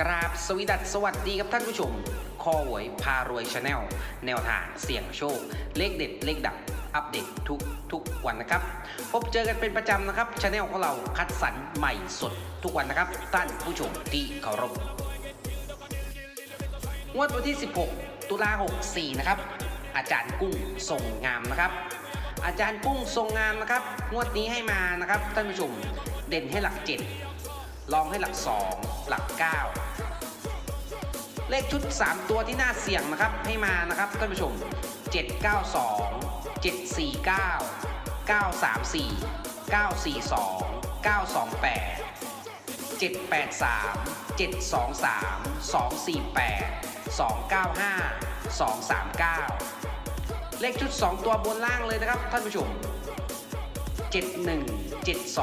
กราบสวีดัสสวัสดีครับท่านผู้ชม คอหวยพารวยชาแนลแนวทางเสี่ยงโชค เลขเด็ด เลขดังอัปเดตทุกทุกวันนะครับ พบเจอกันเป็นประจำนะครับชาแนลของเราคัดสรรใหม่สดทุกวันนะครับ ท่านผู้ชมที่เคารพงวดวันที่ 16 ตุลา64 นะครับ อาจารย์กุ้งทรงงามนะครับ อาจารย์กุ้งทรงงามนะครับ งวดนี้ให้มานะครับท่านผู้ชม เด่นให้หลัก 7 ลองให้หลัก 2 หลัก 9 เลขชุด 3 ตัวที่น่าเสี่ยงนะครับ ให้มานะครับท่านผู้ชม 792 749 934 942 928 783 723 248 295 239 เลขชุด 2 ตัวบนล่างเลยนะครับท่านผู้ชม 71 72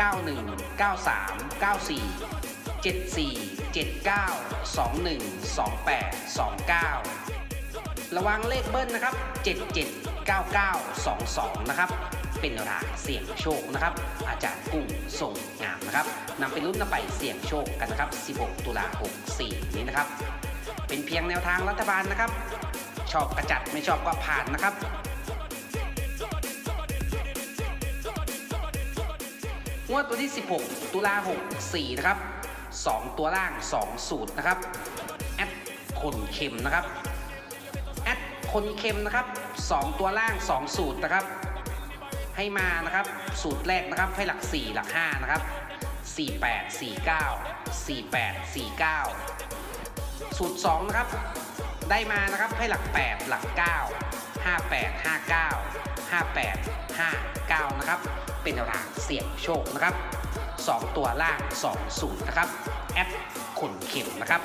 91 93 94 74 79 21 28 29 ระวังเลขเบิ้ลนะครับ 77 99 22 นะครับ เป็นรางเสี่ยงโชคนะครับ อาจารย์กุ้งส่งงามนะครับนำไปลุ้นนำไปเสี่ยงโชคกันนะครับ 16 ตุลา64 นี้นะครับ เป็นเพียงแนวทางรัฐบาลนะครับ ชอบกระจัดไม่ชอบก็ผ่านนะครับงวดตัวที่ 16 ตุลา64 นะครับ 2 ตัวล่าง 2 สูตรนะครับแอดคนเข็มนะครับแอดคนเค็มนะครับ 2 ตัวล่าง 2 สูตรนะครับ ให้มานะครับสูตรแรกนะครับให้หลัก 4 หลัก 5 นะครับ 48 49 48 49 สูตร 2 นะครับ ได้มานะครับให้หลัก 8 หลัก 9 58 59 58 59 นะครับ เป็นแนวทางเสี่ยงโชคนะครับ 2 ตัวล่าง2สูตรนะครับ แอดขนเข็มนะครับ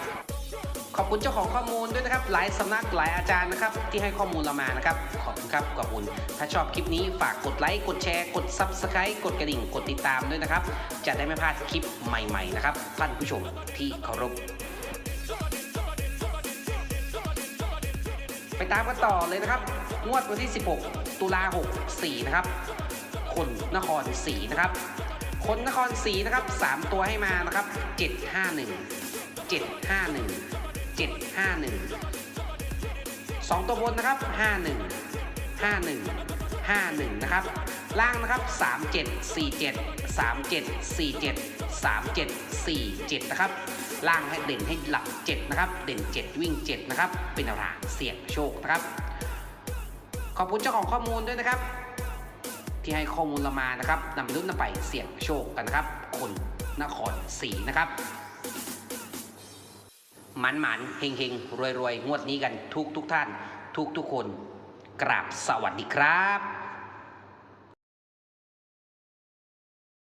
ขอบคุณเจ้าของข้อมูลด้วยนะครับ หลายสำนักหลายอาจารย์นะครับ ที่ให้ข้อมูลเรามานะครับ ขอบคุณครับ ขอบคุณ ถ้าชอบคลิปนี้ฝากกดไลค์ กดแชร์ กด Subscribe กดกระดิ่ง กดติดตามด้วยนะครับ จะได้ไม่พลาดคลิปใหม่ๆนะครับ ท่านผู้ชมที่เคารพไปตามกันต่อเลยนะครับ งวดวันที่ 16 ตุลา 64 นะครับ คนนครศรีนะครับคนนครศรีนะครับ 3 ตัวให้มานะครับ 751 751 751 2 ตัวบนนะครับ 51 51 51 นะครับ ล่างนะครับ 37 47 37 47 37 47 นะครับ ล่างให้เด่นให้หลัก 7 นะครับ เด่น 7 วิ่ง 7 นะครับ เป็นแนวทางเสี่ยงโชคนะครับ ขอบคุณเจ้าของข้อมูลด้วยนะครับ ที่ให้ข้อมูลเรามานะครับนำไปรุ่นนำไปเสี่ยงโชคกันนะครับ คนนครศรีนะครับหมันหมันเฮงเฮงรวยรวยงวดนี้กันทุกทุกท่าน ทุกทุกคน กราบสวัสดีครับ